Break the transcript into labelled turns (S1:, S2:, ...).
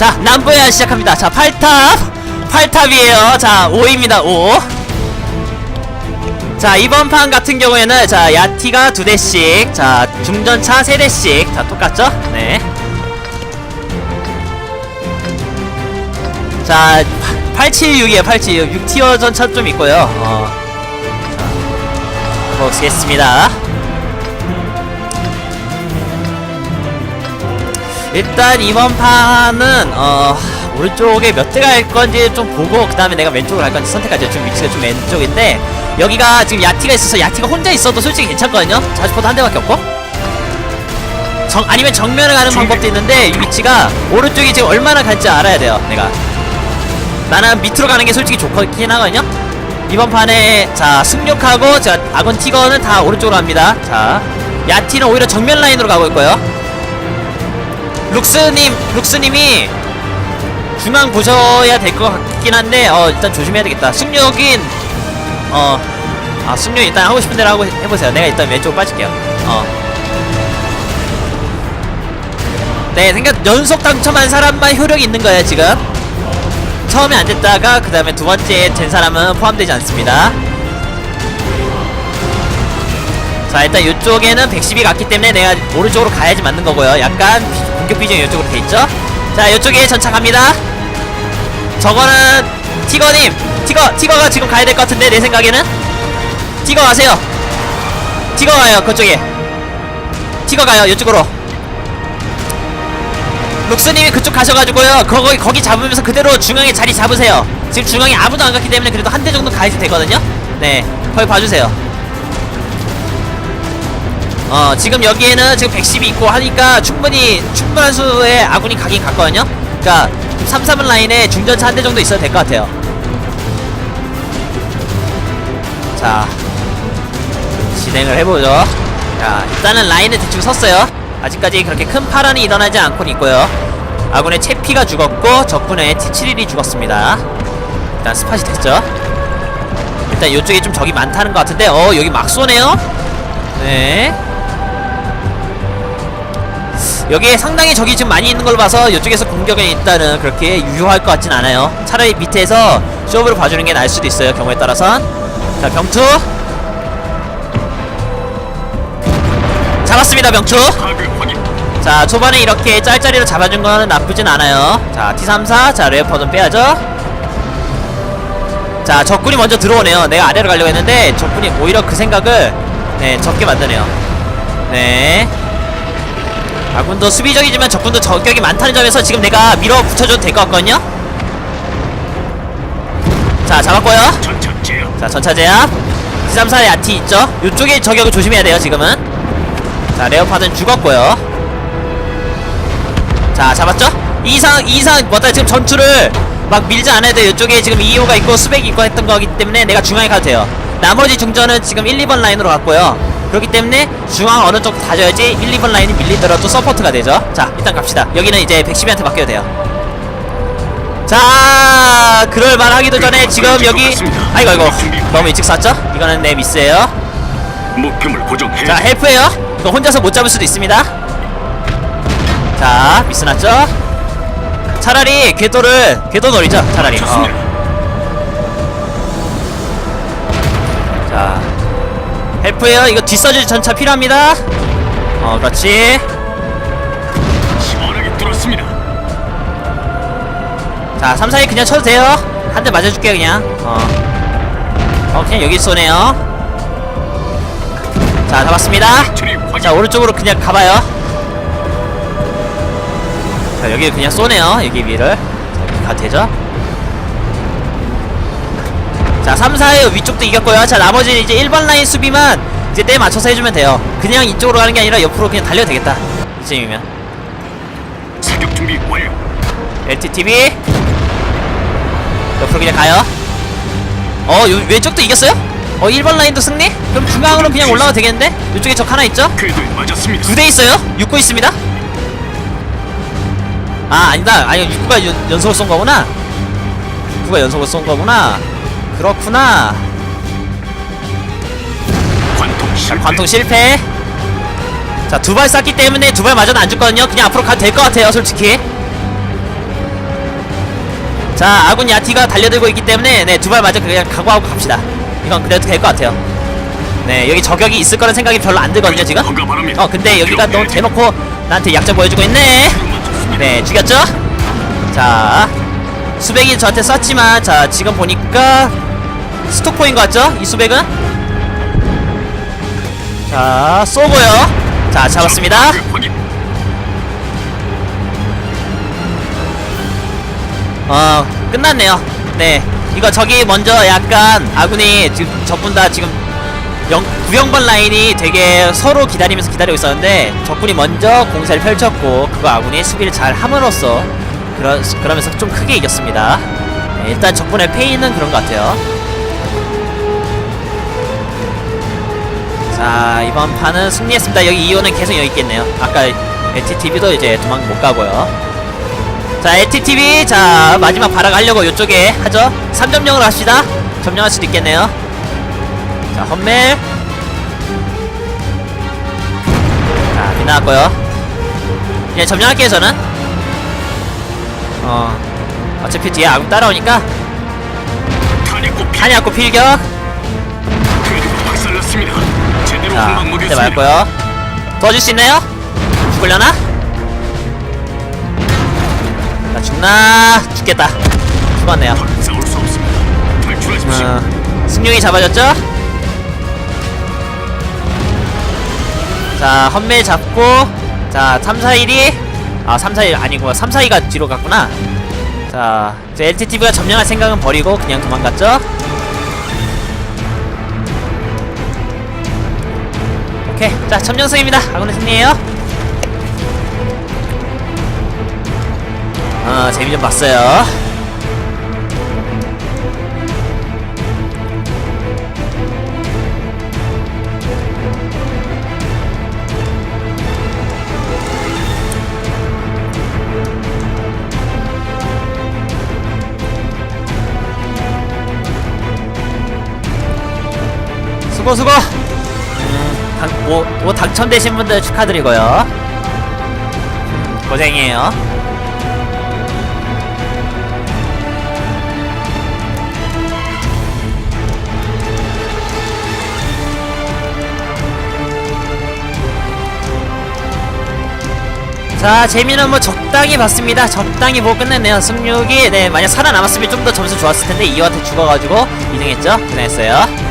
S1: 자 남부야 시작합니다 자 8탑 8탑이에요 자 5입니다 5자 이번 판 같은 경우에는 자 야티가 두 대씩 자 중전차 세 대씩 자 똑같죠? 네. 자 876이에요 876 6티어 전차 좀 있고요. 어. 자 보겠습니다. 일단 이번 판은 어 오른쪽에 몇 대가 할 건지 좀 보고 그 다음에 내가 왼쪽으로 갈 건지 선택하죠. 지금 위치가 좀 왼쪽인데 여기가 지금 야티가 있어서 야티가 혼자 있어도 솔직히 괜찮거든요. 자주포도 한 대밖에 없고. 정 아니면 정면을 가는 방법도 있는데 이 위치가 오른쪽이 지금 얼마나 갈지 알아야 돼요. 내가 나는 밑으로 가는 게 솔직히 좋긴 하거든요. 이번 판에 자 승력하고 자 아건 티거는 다 오른쪽으로 갑니다. 자 야티는 오히려 정면 라인으로 가고 있고요. 룩스님 룩스님이 중앙 보셔야 될 것 같긴 한데 어 일단 조심해야 되겠다. 승력인 어아 승력 일단 하고 싶은 대로 하고 해보세요. 내가 일단 왼쪽 빠질게요. 어. 네, 생각 연속 당첨한 사람만 효력이 있는 거예요 지금. 처음에 안 됐다가 그 다음에 두 번째 된 사람은 포함되지 않습니다. 자 일단 이쪽에는 110이 갔기 때문에 내가 오른쪽으로 가야지 맞는 거고요. 약간 비- 공격 비중이 이쪽으로 돼 있죠. 자 이쪽에 전차 갑니다. 저거는 티거님, 티거 티거가 지금 가야 될 것 같은데 내 생각에는 티거 가세요. 티거 가요 그쪽에. 티거 가요 이쪽으로. 룩스님이 그쪽 가셔가지고요. 거기 거기 잡으면서 그대로 중앙에 자리 잡으세요. 지금 중앙에 아무도 안 갔기 때문에 그래도 한 대 정도 가야지 되거든요. 네, 거기 봐주세요. 어 지금 여기에는 지금 110이 있고 하니까 충분히 충분한 수의 아군이 가긴 갔거든요. 그러니까 3, 3은 라인에 중전차 한 대 정도 있어도 될 것 같아요. 자 진행을 해보죠. 자 일단은 라인을 대충 섰어요. 아직까지 그렇게 큰 파란이 일어나지 않고 있고요. 아군의 채피가 죽었고 적군의 T71이 죽었습니다. 일단 스팟이 됐죠. 일단 이쪽에 좀 적이 많다는 것 같은데 어 여기 막 쏘네요. 네. 여기에 상당히 적이 지금 많이 있는 걸 봐서 이쪽에서 공격에 일단은 그렇게 유효할 것 같진 않아요. 차라리 밑에서 쇼브를 봐주는 게 나을 수도 있어요. 경우에 따라선. 자 병투. 잡았습니다 병투. 자 초반에 이렇게 짤짤이로 잡아준 거는 나쁘진 않아요 자 T34 자 레어퍼 좀 빼야죠 자 적군이 먼저 들어오네요 내가 아래로 가려고 했는데 적군이 오히려 그 생각을 네 적게 만드네요 네 아군도 수비적이지만 적군도 저격이 많다는 점에서 지금 내가 밀어붙여줘도 될 것 같거든요? 자 잡았고요. 자 전차 제압. T34에 아티 있죠? 이쪽에 저격을 조심해야 돼요 지금은. 자 레오파드는 죽었고요. 자 잡았죠? 이상 이상 뭐다. 지금 전투를 막 밀지 않아야 돼 이쪽에 지금 2호가 있고 수백이 있고 했던 거기 때문에 내가 중앙에 가도 돼요. 나머지 중전은 지금 1, 2번 라인으로 갔고요 그렇기 때문에 중앙 어느 쪽 다져야지 1, 2번 라인이 밀리더라도 서포트가 되죠. 자 일단 갑시다. 여기는 이제 112한테 맡겨도 돼요. 자 그럴만 하기도 전에 지금 여기 아이고 아이고. 너무 일찍 쐈죠? 이거는 내 미스예요.
S2: 목표물 고정해.
S1: 자 헬프예요. 이거 혼자서 못 잡을 수도 있습니다. 자 미스 났죠? 차라리 궤도를 궤도 노리죠 차라리. 어. 헬프예요. 이거 뒷서줄 전차 필요합니다. 어 그렇지.
S2: 시원하게 뚫었습니다.
S1: 자 3, 4위 그냥 쳐도 돼요. 한 대 맞아줄게요 그냥. 어. 어 그냥 여기 쏘네요. 자 잡았습니다. 자 오른쪽으로 그냥 가봐요. 자 여기 그냥 쏘네요 여기 위를. 자 이렇게 가도 되죠 자 3, 4의 위쪽도 이겼고요 자 나머지는 이제 1번 라인 수비만 이제 때 맞춰서 해주면 돼요 그냥 이쪽으로 가는 게 아니라 옆으로 그냥 달려도 되겠다 이쯤이면
S2: 사격 준비 완료.
S1: LTTV 옆으로 그냥 가요 어 요, 왼쪽도 이겼어요? 어 1번 라인도 승리? 그럼 중앙으로 그냥 올라가도 되겠는데? 이쪽에 적 하나 있죠? 두 대 있어요? 6구 있습니다. 아 아니다. 아니 6구가 연, 연속으로 쏜 거구나. 6구가 연속으로 쏜 거구나. 그렇구나.
S2: 관통
S1: 자
S2: 실패.
S1: 관통 실패. 자 두 발 쐈기 때문에 두 발 맞아도 안 죽거든요. 그냥 앞으로 가도 될 것 같아요, 솔직히. 자 아군 야티가 달려들고 있기 때문에 네 두 발 맞아 그냥 각오하고 갑시다 이건 그래도 될 것 같아요 네 여기 저격이 있을 거란 생각이 별로 안 들거든요 지금. 어 근데 여기가 너무. 대놓고 나한테 약점 보여주고 있네. 네 죽였죠? 자 수백이 저한테 쐈지만 자 지금 보니까 스토코인 것 같죠? 이 수백은? 자 쏘고요. 자 잡았습니다. 어 끝났네요. 네. 이거 저기 먼저 약간 아군이 지금 전부 다 지금 영, 구영번 라인이 되게 서로 기다리면서 기다리고 있었는데 적군이 먼저 공세를 펼쳤고 그거 아군이 수비를 잘 함으로써 그러, 그러면서 좀 크게 이겼습니다. 네, 일단 적군의 페이는 그런 것 같아요 자 이번 판은 승리했습니다. 여기 이호는 계속 여기 있겠네요. 아까 LTTV도 이제 도망 못 가고요. 자 LTTV 자 마지막 발악하려고 이쪽에 하죠? 3점령으로 합시다. 점령할 수도 있겠네요. 자 험멜. 자 빗나갔고요. 이제 점령할게요 저는. 어 어차피 뒤에 아군 따라오니까.
S2: 탄약고.
S1: 필격 자 그때. 말고요 도와줄 수 있나요? 죽으려나? 나 죽나? 죽겠다 죽었네요
S2: 싸울 수 없습니다. 탈출하십시오.
S1: 어, 승용이 잡아줬죠? 자, 헌멜 잡고, 자, 3, 4, 1이, 아, 3, 4, 1 아니고, 3, 4, 2가 뒤로 갔구나. 자, 저 LTTV가 점령할 생각은 버리고 그냥 도망갔죠? 오케이. 자, 점령승입니다. 아군의 승리에요. 어, 재미 좀 봤어요. 수고 수고. 음, 당, 뭐, 뭐 당첨되신 분들 축하드리고요. 음, 고생이에요. 자 재미는 뭐 적당히 봤습니다 적당히 보고 끝냈네요 승률이 네 만약 살아남았으면 좀 더 점수 좋았을 텐데 이호한테 죽어가지고 2등했죠 고생했어요